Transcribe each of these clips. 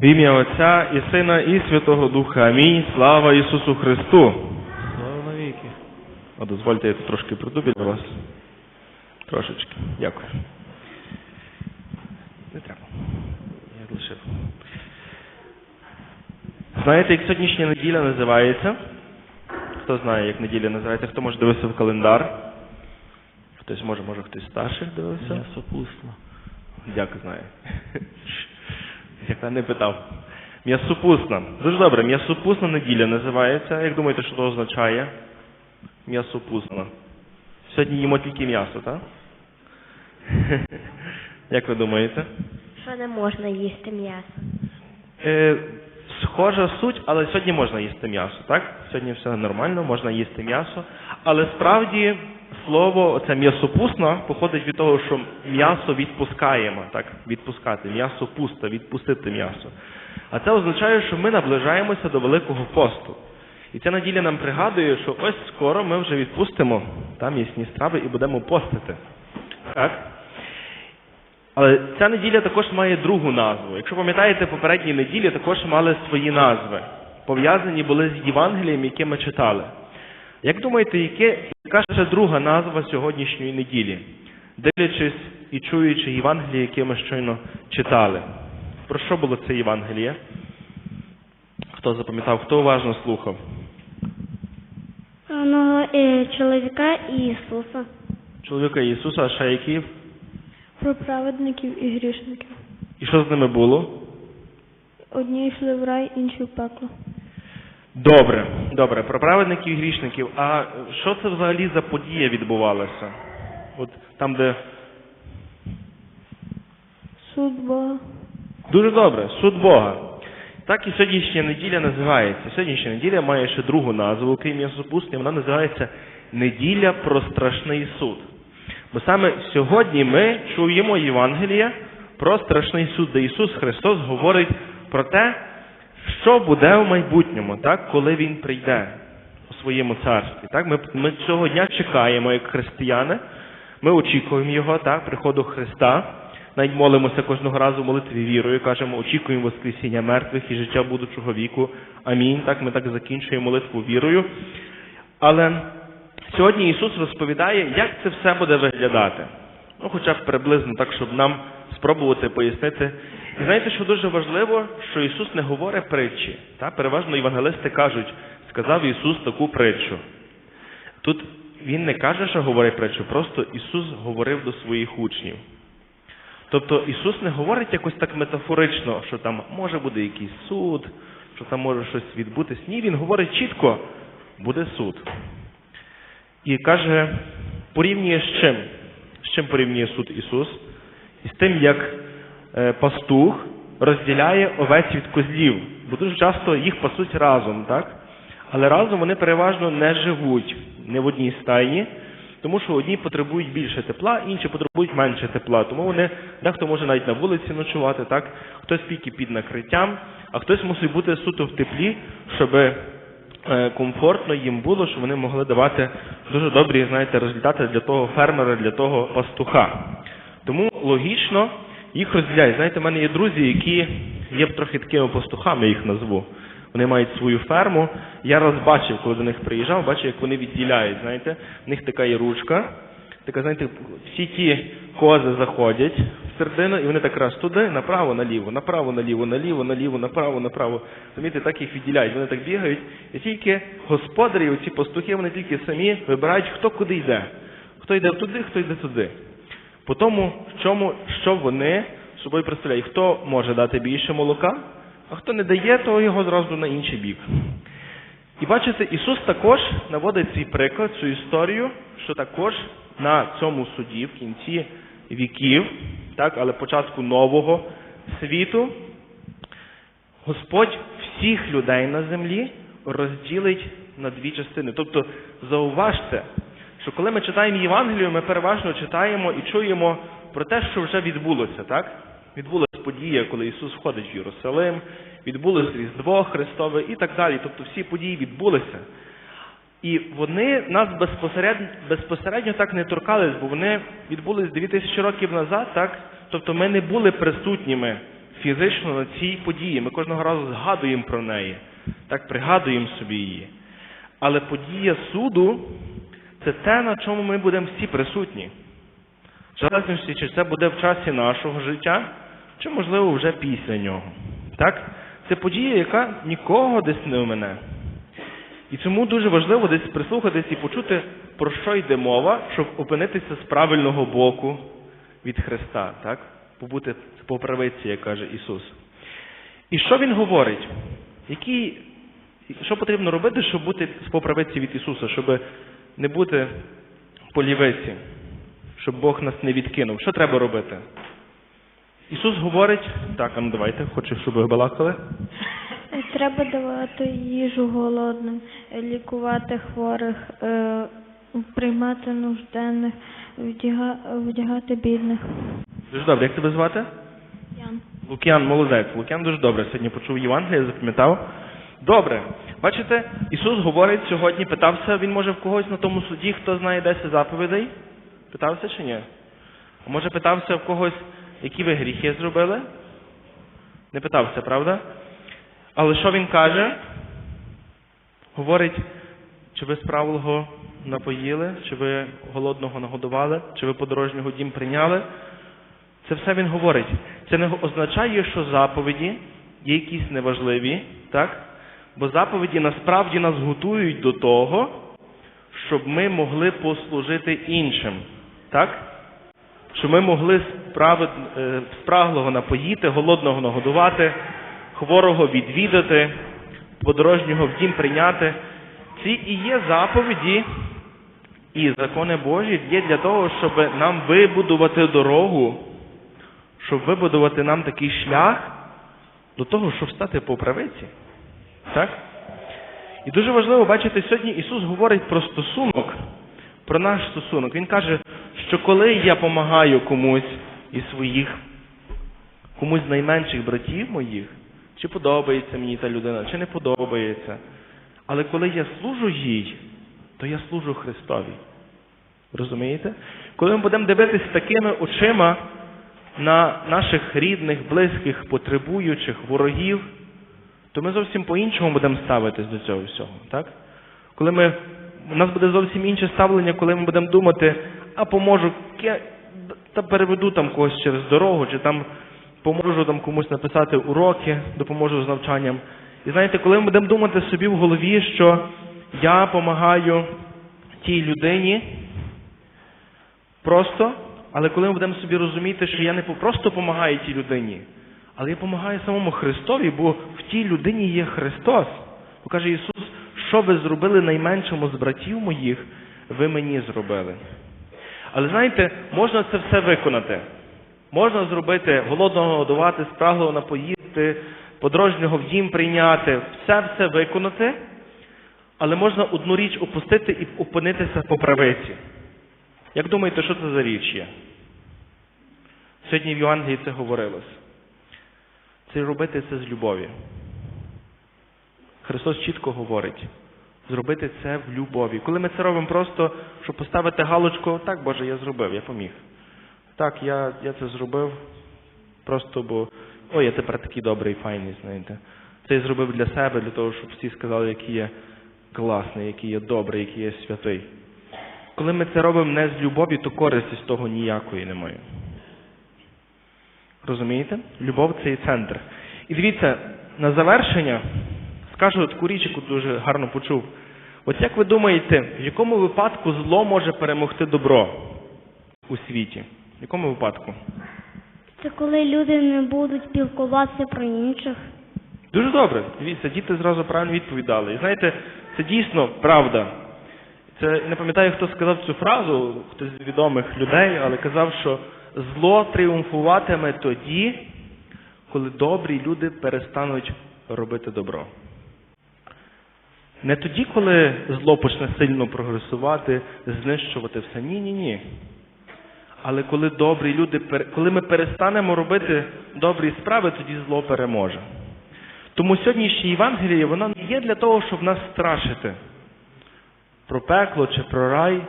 В ім'я Отця і Сина, і Святого Духа. Амінь. Слава Ісусу Христу. Слава навіки. А дозвольте, я тут трошки приду біля вас. Трошечки. Дякую. Не треба. Я лишив. Знаєте, як сьогоднішня неділя називається? Хто знає, як неділя називається? Хто може дивитися в календар? Хтось може, може хтось старших дивився? М'ясопусно. Дякую, знаю. Я не питав. М'ясопусна. Дуже добре, м'ясопусна неділя називається. Як думаєте, що це означає? М'ясопусна. Сьогодні їмо тільки м'ясо, так? Як ви думаєте? Що не можна їсти м'ясо? Е, схожа суть, але сьогодні можна їсти м'ясо, так? Сьогодні все нормально, можна їсти м'ясо. Але справді слово це м'ясопусна походить від того, що м'ясо відпускаємо, так? Відпускати. М'ясо пусто, відпустити м'ясо. А це означає, що ми наближаємося до Великого посту. І ця неділя нам пригадує, що ось скоро ми вже відпустимо там м'ясні страви і будемо постити. Так? Але ця неділя також має другу назву. Якщо пам'ятаєте, попередні неділі також мали свої назви. Пов'язані були з Євангелієм, яке ми читали. Як думаєте, яке, яка ще друга назва сьогоднішньої неділі? Дивлячись і чуючи Євангеліє, яке ми щойно читали. Про що було це Євангеліє? Хто запам'ятав, хто уважно слухав? Одного е, чоловіка і Ісуса. Чоловіка Ісуса, а ще який? Про праведників і грішників. І що з ними було? Одні йшли в рай, інші в пекло. Добре, добре, про праведників і грішників. А що це взагалі за подія відбувалася? От там, де Суд Бога. дуже добре, суд Бога. Так і сьогоднішня неділя називається. Сьогоднішня неділя має ще другу назву, крім м'ясопустня, вона називається Неділя про страшний суд. Бо саме сьогодні ми чуємо Євангелія про страшний суд, де Ісус Христос говорить про те, що буде в майбутньому, так, коли Він прийде у своєму царстві. Так? Ми, ми цього дня чекаємо, як християни. Ми очікуємо Його, так, приходу Христа. Навіть молимося кожного разу в молитві вірою, кажемо, очікуємо Воскресіння мертвих і життя будучого віку. Амінь. Так, ми так закінчуємо молитву вірою. Але сьогодні Ісус розповідає, як це все буде виглядати. Ну, хоча б приблизно так, щоб нам спробувати пояснити. І знаєте, що дуже важливо, що Ісус не говорить притчі. Та? Переважно євангелисти кажуть, сказав Ісус таку притчу. Тут Він не каже, що говорить притчу, просто Ісус говорив до своїх учнів. Тобто Ісус не говорить якось так метафорично, що там може буде якийсь суд, що там може щось відбутись. Ні, Він говорить чітко, буде суд. І каже, порівнює з чим? З чим порівнює суд Ісус? Із тим, як е, пастух розділяє овець від козлів. Бо дуже часто їх пасуть разом, так? Але разом вони переважно не живуть не в одній стайні, тому що одні потребують більше тепла, інші потребують менше тепла. Тому вони дехто може навіть на вулиці ночувати, так? Хтось тільки під накриттям, а хтось мусить бути суто в теплі, щоб е, комфортно їм було, щоб вони могли давати дуже добрі, знаєте, результати для того фермера, для того пастуха. Тому логічно їх розділяють. Знаєте, в мене є друзі, які є трохи такими пастухами, їх назву. Вони мають свою ферму. Я раз бачив, коли до них приїжджав, бачив, як вони відділяють. Знаєте, в них така є ручка. Така, знаєте, всі ті кози заходять в середину, і вони так раз туди, направо, наліво, направо, наліво, наліво, наліво, направо, направо. Розумієте, так їх відділяють. Вони так бігають. І тільки господарі, оці пастухи, вони тільки самі вибирають, хто куди йде. Хто йде туди, хто йде туди. По тому, в чому, що вони собою представляють, хто може дати більше молока, а хто не дає, то його зразу на інший бік. І бачите, Ісус також наводить цей приклад, цю історію, що також на цьому суді, в кінці віків, так, але початку нового світу, Господь всіх людей на землі розділить на дві частини. Тобто, зауважте, що коли ми читаємо Євангелію, ми переважно читаємо і чуємо про те, що вже відбулося, так? Відбулася подія, коли Ісус входить в Єрусалим, відбулося Різдво Христове і так далі. Тобто всі події відбулися. І вони нас безпосередньо, безпосередньо так не торкались, бо вони відбулись 2000 років назад, так? Тобто ми не були присутніми фізично на цій події. Ми кожного разу згадуємо про неї, так пригадуємо собі її. Але подія суду це те, на чому ми будемо всі присутні. В залежності, чи це буде в часі нашого життя, чи, можливо, вже після нього. Так? Це подія, яка нікого десь не омине. І тому дуже важливо десь прислухатись і почути, про що йде мова, щоб опинитися з правильного боку від Христа, так? Побути по правиці, як каже Ісус. І що Він говорить? Які, що потрібно робити, щоб бути по правиці від Ісуса, щоб не бути по лівиці, щоб Бог нас не відкинув? Що треба робити? Ісус говорить, так, а ну давайте, хочу, щоб ви балакали. Треба давати їжу голодним, лікувати хворих, е, приймати нужденних, вдяга- вдягати бідних. Дуже добре, як тебе звати? Ян. Лук'ян, молодець. Лук'ян дуже добре. Сьогодні почув Євангеліє, запам'ятав. Добре. Бачите, Ісус говорить сьогодні, питався, він може в когось на тому суді, хто знає 10 заповідей? Питався чи ні? А може питався в когось, які ви гріхи зробили? Не питався, правда? Але що він каже? Говорить, чи ви справилого напоїли, чи ви голодного нагодували, чи ви подорожнього дім прийняли? Це все він говорить. Це не означає, що заповіді є якісь неважливі, так? Бо заповіді насправді нас готують до того, щоб ми могли послужити іншим. Так? Щоб ми могли е, спраглого напоїти, голодного нагодувати, хворого відвідати, подорожнього в дім прийняти. Ці і є заповіді, і закони Божі є для того, щоб нам вибудувати дорогу щоб вибудувати нам такий шлях до того, щоб стати по правиці. Так? І дуже важливо бачити, сьогодні Ісус говорить про стосунок, про наш стосунок. Він каже, що коли я допомагаю комусь із своїх, комусь з найменших братів моїх, чи подобається мені та людина, чи не подобається. Але коли я служу їй, то я служу Христові. Розумієте? Коли ми будемо дивитися такими очима на наших рідних, близьких, потребуючих, ворогів, то ми зовсім по-іншому будемо ставитись до цього всього. Так? Коли ми, у нас буде зовсім інше ставлення, коли ми будемо думати, а поможу, ке- та переведу там когось через дорогу, чи там поможу там комусь написати уроки, допоможу з навчанням. І знаєте, коли ми будемо думати собі в голові, що я допомагаю тій людині, Просто, але коли ми будемо собі розуміти, що я не просто допомагаю тій людині, але я допомагаю самому Христові, бо в тій людині є Христос. Бо каже Ісус, що ви зробили найменшому з братів моїх, ви мені зробили. Але знаєте, можна це все виконати. Можна зробити голодного годувати, спраглого напоїсти, подорожнього в дім прийняти, все все виконати, але можна одну річ опустити і опинитися по правиці. Як думаєте, що це за річ є? Сьогодні в Євангелії це говорилось. Це робити це з любові. Христос чітко говорить. Зробити це в любові. Коли ми це робимо просто, щоб поставити галочку, так, Боже, я зробив, я поміг. Так, я, я це зробив просто, бо ой, я тепер такий добрий, файний, знаєте. Це я зробив для себе, для того, щоб всі сказали, який я класний, який я добрий, який я святий. Коли ми це робимо не з любові, то користі з того ніякої немає. Розумієте? Любов це і центр. І дивіться, на завершення скажу таку річ, яку дуже гарно почув. От як ви думаєте, в якому випадку зло може перемогти добро у світі? В якому випадку? Це коли люди не будуть спілкуватися про інших. Дуже добре. Дивіться, діти зразу правильно відповідали. І знаєте, це дійсно правда. Це не пам'ятаю, хто сказав цю фразу, хтось з відомих людей, але казав, що зло тріумфуватиме тоді, коли добрі люди перестануть робити добро. Не тоді, коли зло почне сильно прогресувати, знищувати все. Ні, ні, ні. Але коли добрі люди, коли ми перестанемо робити добрі справи, тоді зло переможе. Тому сьогоднішнє Євангеліє, воно не є для того, щоб нас страшити про пекло чи про рай.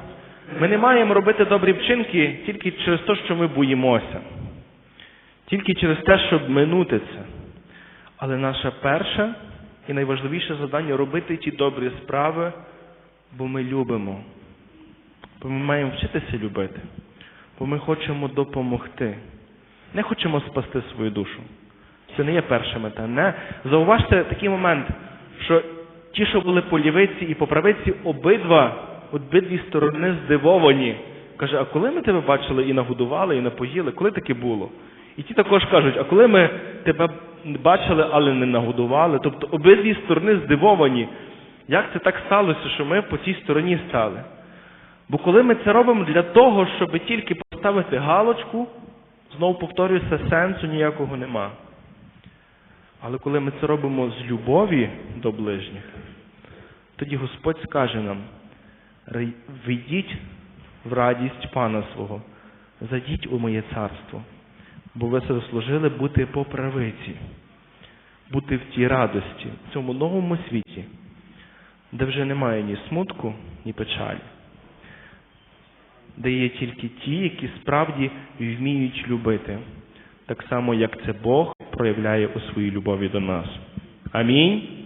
Ми не маємо робити добрі вчинки тільки через те, що ми боїмося. Тільки через те, щоб минути це. Але наше перше і найважливіше завдання робити ті добрі справи, бо ми любимо. Бо ми маємо вчитися любити. Бо ми хочемо допомогти. Не хочемо спасти свою душу. Це не є перша мета. Не. Зауважте такий момент, що ті, що були по лівиці і по правиці, обидва, обидві сторони здивовані. Каже, а коли ми тебе бачили і нагодували, і напоїли, коли таке було? І ті також кажуть, а коли ми тебе бачили, але не нагодували? Тобто обидві сторони здивовані. Як це так сталося, що ми по цій стороні стали? Бо коли ми це робимо для того, щоб тільки поставити галочку, знову повторююся, сенсу ніякого нема. Але коли ми це робимо з любові до ближніх, тоді Господь скаже нам: «Ри- війдіть в радість Пана свого, зайдіть у моє царство, бо ви заслужили бути по правиці, бути в тій радості, в цьому новому світі, де вже немає ні смутку, ні печалі, де є тільки ті, які справді вміють любити, так само, як це Бог проявляє у своїй любові до нас. Амінь.